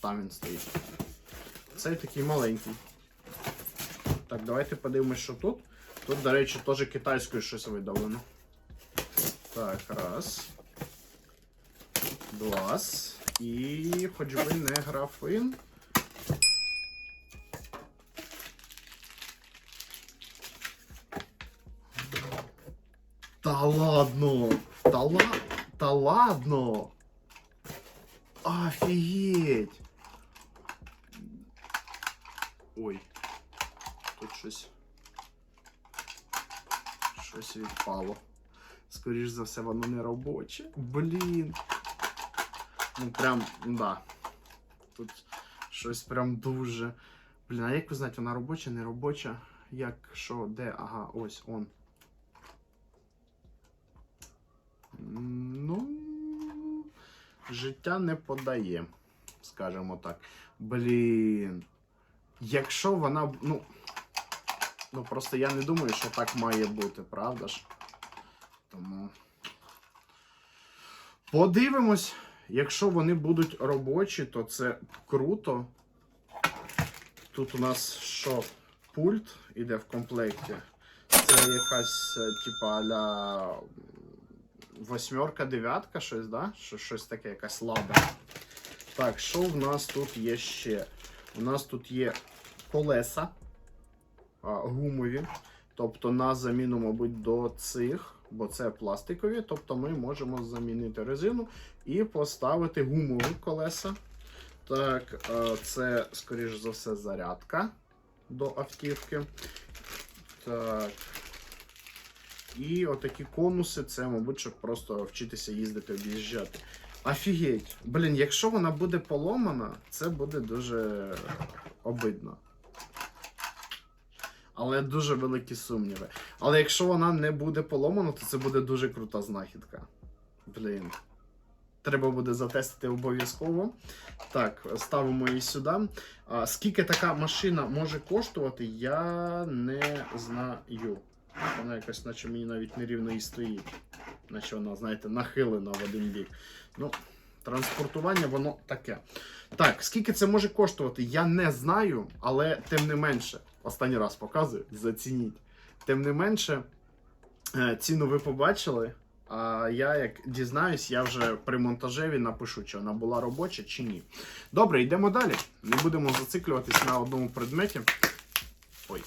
Там він стоїть. Цей такий маленький. Так, давайте подивимось, що тут. Тут, до речі, теж китайською щось видавлено. Так, раз. Два. І хоч би не графин. Та ладно! Та, ла... Та ладно! Офігеть! Ой. Тут щось. Щось відпало. Скоріш за все, воно не робоче. Блін. Ну прям, да. Тут щось прям дуже. Блін, а як ви знаєте, вона робоча, не робоча? Як, що, де? Ага, ось он. Ну, життя не подає, скажімо так. Блін. Якщо вона. Ну. Ну, просто я не думаю, що так має бути, правда ж? Тому. Подивимось. Якщо вони будуть робочі, то це круто. Тут у нас що? Пульт іде в комплекті. Це якась, е, типа, аля восьмерка, дев'ятка, щось, да? Що- Щось таке, якась лада. Так, що в нас тут є ще? У нас тут є колеса гумові. Тобто на заміну, мабуть, до цих, бо це пластикові. Тобто ми можемо замінити резину і поставити гумові колеса. Так, це, скоріш за все, зарядка до автівки. Так. І отакі конуси, це, мабуть, щоб просто вчитися їздити, об'їжджати. Офігеть. Блін, якщо вона буде поломана, це буде дуже обидно. Але дуже великі сумніви. Але якщо вона не буде поломана, то це буде дуже крута знахідка. Блін. Треба буде затестити обов'язково. Так, ставимо її сюди. А, скільки така машина може коштувати, я не знаю. Вона якось, наче мені навіть нерівно і стоїть. Наче вона, знаєте, нахилена в один бік. Ну, транспортування, воно таке. Так, скільки це може коштувати, я не знаю, але тим не менше, останній раз показую, зацініть. Тим не менше, е, ціну ви побачили. А я, як дізнаюсь, я вже при монтажеві напишу, чи вона була робоча чи ні. Добре, йдемо далі. Не будемо зациклюватись на одному предметі. Ой.